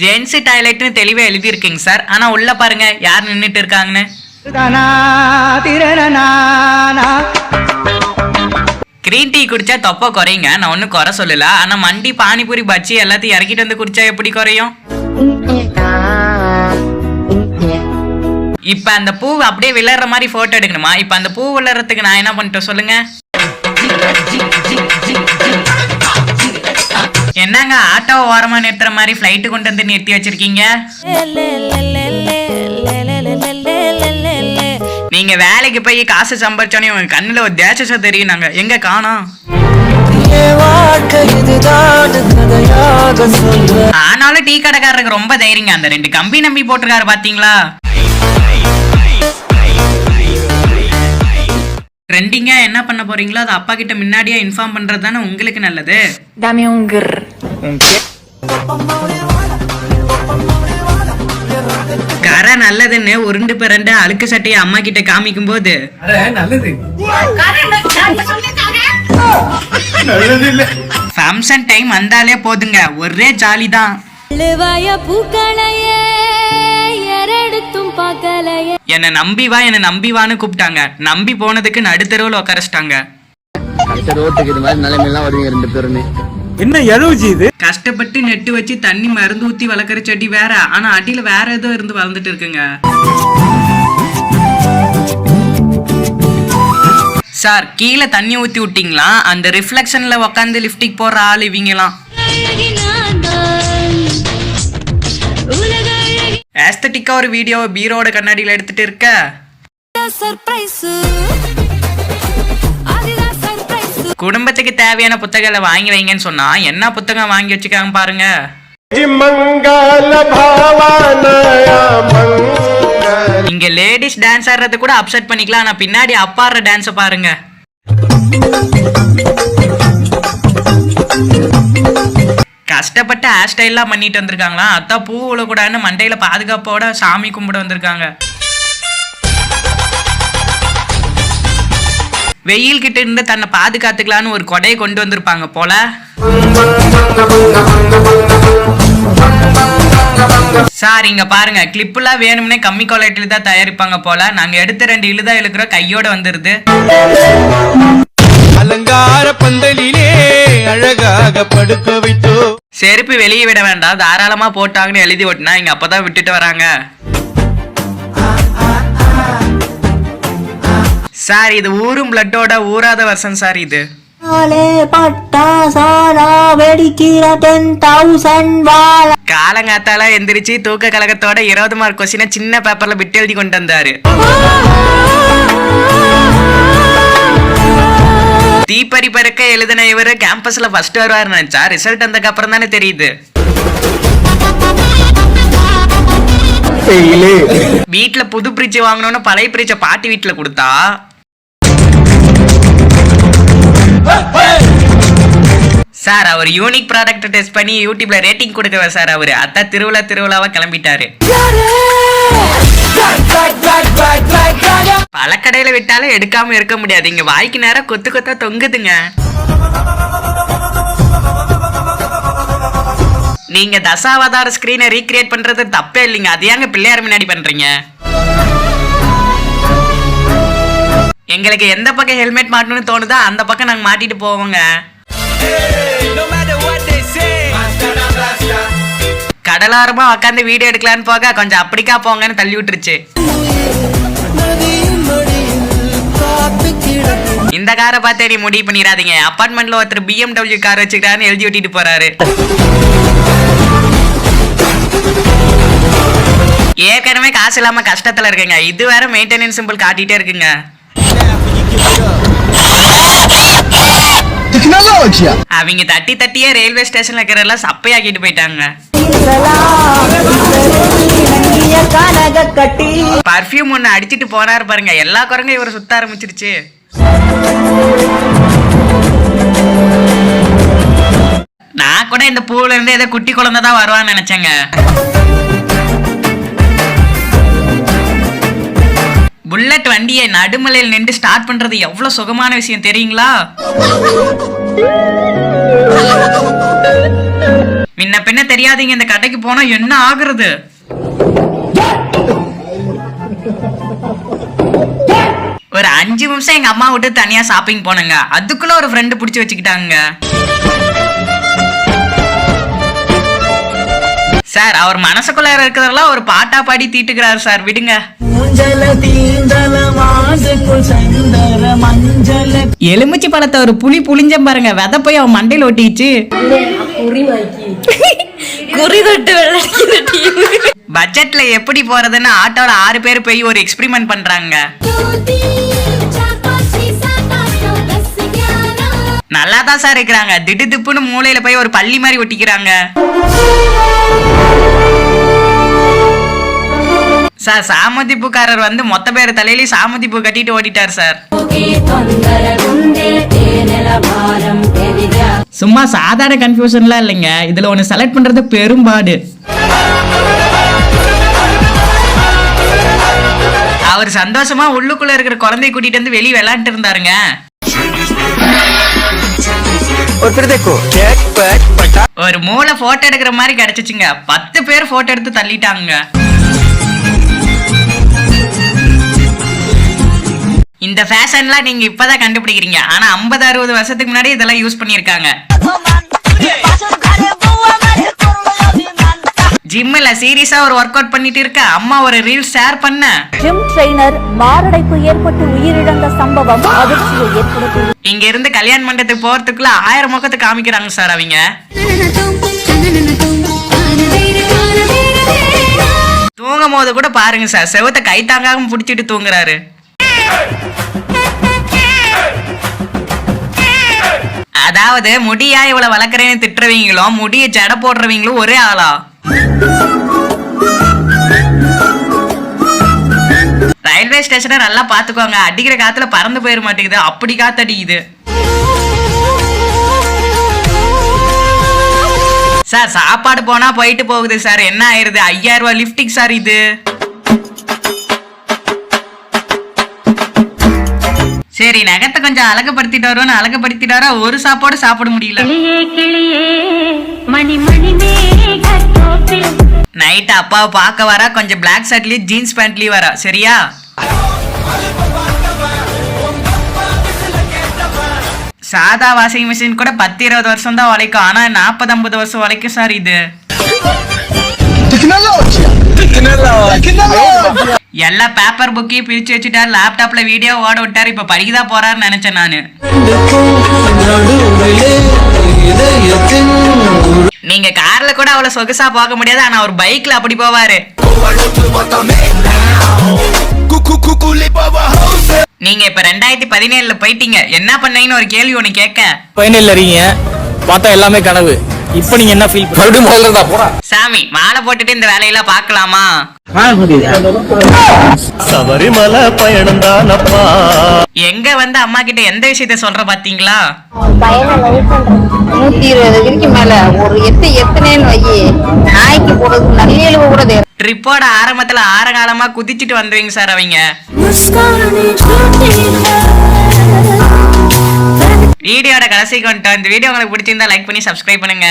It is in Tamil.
ஜென்சி டாய்லெட்னு தெளிவா எழுதியிருக்கீங்க சார். ஆனா உள்ள பாருங்க யார் நின்னுட்டு இருக்காங்கன்னு. கிரீன் டீ குடிச்சா தொப்பை குறையுங்க. நான் ஒன்றும் குறை சொல்லல. ஆனா மண்டி பானிபூரி பச்சி எல்லாத்தையும் இறக்கிட்டு வந்து குடிச்சா எப்படி குறையும்? இப்ப அந்த பூ அப்படியே விளையாடுற மாதிரி போட்டோ எடுக்கணுமா? இப்ப அந்த பூ விளையாடுறதுக்கு நான் என்ன பண்ணிட்டேன் சொல்லுங்க? என்னங்க ஆட்டோ ஓரமா நிறுத்துற மாதிரி ஃப்ளைட்டு கொண்டு வந்து நிறுத்தி வச்சிருக்கீங்க? நீங்க வேலைக்கு போய் காசு சம்பாரிச்சோன்னே உங்க கண்ணுல ஒரு தேசம் தெரியும் நாங்க. எங்க காணோம்? ஆனாலும் டீ கடைக்காரருக்கு ரொம்ப தைரியங்க. அந்த ரெண்டு கம்பி நம்பி போட்டிருக்காரு பாத்தீங்களா? ட்ரெண்டிங்கா என்ன பண்ண போறீங்களோ அது அப்பா கிட்ட முன்னாடியே இன்ஃபார்ம் பண்றது தானே உங்களுக்கு நல்லது. Dame. கரை நல்லதுன்னு உருண்டு பிறண்டு அழுக்கு சட்டையை அம்மா கிட்ட காமிக்கும் போது. ஃபங்க்ஷன் டைம் வந்தாலே போதுங்க. ஒரே ஜாலி தான் என்னை நம்பி வா என்னை நம்பி வான்னு கூப்பிட்டாங்க. நம்பி போனதுக்கு நடுத்தருவில் உட்காரச்சிட்டாங்க அடுத்த ரோட்டுக்கு இது மாதிரி நிலைமையெல்லாம் வருவீங்க ரெண்டு பேருமே. என்ன எழுவுச்சு இது? கஷ்டப்பட்டு நெட்டு வச்சு தண்ணி மருந்து ஊத்தி வளர்க்குற செடி வேற. ஆனா அடியில வேற ஏதோ இருந்து வளர்ந்துட்டு இருக்குங்க. சார் கீழே தண்ணி ஊத்தி விட்டீங்களா? அந்த ரிஃப்ளெக்ஷன்ல உக்காந்து லிப்டிக் போடுற ஆள் இவங்கலாம் ஆஸ்தட்டிக்கா ஒரு வீடியோவை பீரோட கண்ணாடியில எடுத்துட்டு இருக்க? சர்ப்ரைஸ் குடும்பத்துக்கு தேவையான புத்தகங்களை வாங்கி வைங்கன்னு சொன்னா என்ன புத்தகம் வாங்கி வச்சுக்காங்க பாருங்க. இங்க லேடிஸ் டான்ஸ் ஆடுறது கூட அப்செட் பண்ணிக்கலாம் ஆனா பின்னாடி அப்பாடுற டான்ஸை பாருங்க. கஷ்டப்பட்டு ஹேர் ஸ்டைல்லாம் பண்ணிட்டு வந்திருக்காங்களா அத்தா பூ விழக்கூடாதுன்னு மண்டையில பாதுகாப்போட சாமி கும்பிட வந்திருக்காங்க. வெயில் கிட்ட இருந்து தன்னை பாதுகாத்துக்கலான்னு ஒரு கொடையை கொண்டு வந்திருப்பாங்க போல. சார் இங்க பாருங்க. கிளிப்லாம் வேணும்னே கம்மி குவாலிட்டியில தான் தயாரிப்பாங்க போல. நாங்க எடுத்த ரெண்டு இழுதா இழுக்கிறோம் கையோட வந்துருது. அலங்கார பந்தலிலே அழகாக படுக்க வைத்தோ. செருப்பு வெளியே விட வேண்டாம். தாராளமா போட்டாங்கன்னு எழுதி ஓட்டினா இங்க அப்பதான் விட்டுட்டு வராங்க. சார் இது ஊரும் பிளட்டோட ஊறாத வருஷம் சார் இது காலங்காத்தால எந்திரிச்சு தூக்க கழகத்தோட இருபது மார்க் கொஸ்டினை சின்ன பேப்பர்ல பிட்டு எழுதி கொண்டு வந்தாரு. தீப்பறி பறக்க எழுதின இவரு கேம்பஸ்ல ஃபர்ஸ்ட் வருவாரு நினைச்சா ரிசல்ட் வந்ததுக்கு அப்புறம் தானே தெரியுது. வீட்ல புது ஃப்ரிட்ஜ் வாங்கணும்னு பழைய ஃப்ரிட்ஜை பாட்டி வீட்ல கொடுத்தா சார் அவர் யூனிக் ப்ராடக்ட் டெஸ்ட் பண்ணி யூடியூப்ல ரேட்டிங் கொடுக்கவர் சார் அவர். அதான் திருவிழா திருவிழாவா கிளம்பிட்டாரு. பழக்கடையில விட்டாலும் எடுக்காம இருக்க முடியாது. இங்க வாய்க்கு நேரம் கொத்து கொத்தா தொங்குதுங்க. நீங்க தசாவதார ஸ்கிரீனை ரீக்ரியேட் பண்றது தப்பே இல்லைங்க. அது ஏங்க பிள்ளையார் முன்னாடி பண்றீங்க? எங்களுக்கு எந்த பக்கம் ஹெல்மெட் மாட்டணும்னு தோணுதோ அந்த பக்கம் நாங்க மாட்டிட்டு போவோங்க. கடலாரமா உட்காந்து வீடியோ எடுக்கலான்னு போக கொஞ்சம் அப்படிக்கா போங்கன்னு தள்ளி விட்டுருச்சு. இந்த காரை பார்த்தே நீ முடிவு பண்ணிடாதீங்க. அப்பார்ட்மெண்ட்ல ஒருத்தர் பிஎம்டபிள்யூ கார் வச்சுக்கிறாருன்னு எழுதி ஒட்டிட்டு போறாரு. ஏற்கனவே காசு இல்லாம கஷ்டத்துல இருக்குங்க. இது வேற மெயின்டெனன்ஸ் சிம்பிள் காட்டிட்டே இருக்குங்க. அவங்க தட்டி தட்டியே ரயில்வே ஸ்டேஷன்ல இருக்கிறதெல்லாம் சப்பையாக்கிட்டு போயிட்டாங்க. பர்ஃப்யூம் ஒன்று அடிச்சிட்டு போனாரு பாருங்க. எல்லா குரங்கும் இவரை சுத்த ஆரம்பிச்சிருச்சு. நான் கூட இந்த பூவுல இருந்து ஏதோ குட்டி குழந்தை தான் வருவான்னு நினைச்சேங்க. புல்லட் வண்டியை நடுமலையில் நின்று ஸ்டார்ட் பண்றது எவ்வளவு சுகமான விஷயம் தெரியுங்களா? முன்ன பின்ன தெரியாதீங்க இந்த கடைக்கு போனா என்ன ஆகுறது? ஒரு அஞ்சு நிமிஷம் எங்க அம்மா விட்டு தனியா ஷாப்பிங் போனங்க. அதுக்குள்ள ஒரு ஃப்ரெண்டு பிடிச்சி வச்சுக்கிட்டாங்க. சார் அவர் மனசுக்குள்ள இருக்கிறதெல்லாம் ஒரு பாட்டா பாடி தீட்டுக்கிறாரு சார். விடுங்க. எலுமிச்சி பழத்தை ஒரு புளி புளிஞ்ச பாருங்க. விதை போய் அவன் மண்டையில் ஒட்டிச்சு குறி தொட்டு பட்ஜெட்ல எப்படி போறதுன்னு ஆட்டோல ஆறு பேர் போய் ஒரு எக்ஸ்பெரிமெண்ட் பண்றாங்க. நல்லா தான் சார் இருக்கிறாங்க. திடு திப்புன்னு மூலையில போய் ஒரு பள்ளி மாதிரி ஒட்டிக்கிறாங்க. சார் சாமதிப்புக்காரர் வந்து மொத்த பேர் தலையிலயும் பூ கட்டிட்டு ஓடிட்டார் சார் சும்மா சாதாரண கன்ஃபியூஷன்லாம் இல்லைங்க. இதுல ஒன்று செலக்ட் பண்றது பெரும்பாடு. அவர் சந்தோஷமா உள்ளுக்குள்ள இருக்கிற குழந்தைய கூட்டிட்டு வந்து வெளியே விளையாண்டு இருந்தாருங்க. ஒரு மூளை போட்டோ எடுக்கிற மாதிரி கிடைச்சிச்சுங்க. பத்து பேர் போட்டோ எடுத்து தள்ளிட்டாங்க. இந்த ஃபேஷன்லாம் நீங்க இப்பதான் கண்டுபிடிக்கிறீங்க. ஆனா 50 அறுபது வருஷத்துக்கு முன்னாடி இதெல்லாம் யூஸ் பண்ணிருக்காங்க ஜிம்ல சீரியஸா ஒரு ஒர்க் அவுட் பண்ணிட்டு இருக்க. அம்மா ஒரு ரீல் ஷேர் பண்ண. ஜிம் ட்ரெய்னர் மாரடைப்பு ஏற்பட்டு உயிரிழந்த சம்பவம் அதிர்ச்சியை இங்க இருந்து கல்யாண மண்டபத்துக்கு போறதுக்குள்ள ஆயிரம் முகத்தை காமிக்கிறாங்க சார் அவங்க. தூங்கும் போது கூட பாருங்க சார் செவத்தை கை தாங்காம புடிச்சிட்டு தூங்குறாரு. அதாவது முடியா இவ்வளவு வளர்க்குறேன்னு திட்டுறவங்களும் முடிய ஜட போடுறவங்களும் ஒரே ஆளா? ரயில்வே ஸ்டேஷனை நல்லா பாத்துக்கோங்க அடிக்கிற காத்துல பறந்து போயிட மாட்டேங்குது. அப்படி காத்து அடிக்குது சார் சாப்பாடு போனா போயிட்டு போகுது சார். என்ன ஆயிருது? ஐயாயிரம் ரூபாய் லிப்டிக் சார் இது. சரி நகத்தை கொஞ்சம் அழகுபடுத்திட்டு வரோம்னு அழகுபடுத்திட்டு வர ஒரு சாப்பாடு சாப்பிட முடியல. நைட் அப்பாவை பார்க்க வர கொஞ்சம் பிளாக் ஷர்ட்லயும் ஜீன்ஸ் பேண்ட்லயும் வர சரியா? சாதா வாஷிங் மிஷின் கூட பத்து இருபது வருஷம் தான் உழைக்கும். ஆனா நாற்பது ஐம்பது வருஷம் உழைக்கும் சார் இது. எல்லா பேப்பர் புக்கையும் பிரிச்சு வச்சுட்டாரு லேப்டாப்ல வீடியோ ஓட விட்டாரு இப்ப படிக்கதான் போறாருன்னு நினைச்சேன் நானு. நீங்க கார்ல கூட அவ்வளவு சொகுசா போக முடியாது ஆனா அவர் பைக்ல அப்படி போவாரு. நீங்க இப்ப ரெண்டாயிரத்தி பதினேழுல போயிட்டீங்க என்ன பண்ணீங்கன்னு ஒரு கேள்வி ஒண்ணு கேட்க. ஃபைனல் இருக்கீங்க பார்த்தா எல்லாமே கனவு. இப்போ நீங்க என்ன ஃபீல் மறுபடியும் சாமி மாலை போட்டுட்டு இந்த வேலையெல்லாம் பார்க்கலாமா? சபரிமலை பயணம் தானப்பா. எங்க வந்து அம்மா கிட்ட எந்த விஷயத்த சொல்ற பாத்தீங்களா? நூத்தி இருபது வரைக்கும் மேல. ஒரு எத்து எத்தனைன்னு வையி. நாய்க்கு போடுறது நல்லெலுவு கூட தேவை ட்ரிப்போட ஆரம்பத்துல ஆரகாலமா குதிச்சிட்டு வந்துவீங்க சார் அவங்க. வீடியோட கடைசிக்கு வந்துட்டோம் இந்த வீடியோ உங்களுக்கு பிடிச்சிருந்தா லைக் பண்ணி சப்ஸ்கிரைப் பண்ணுங்க.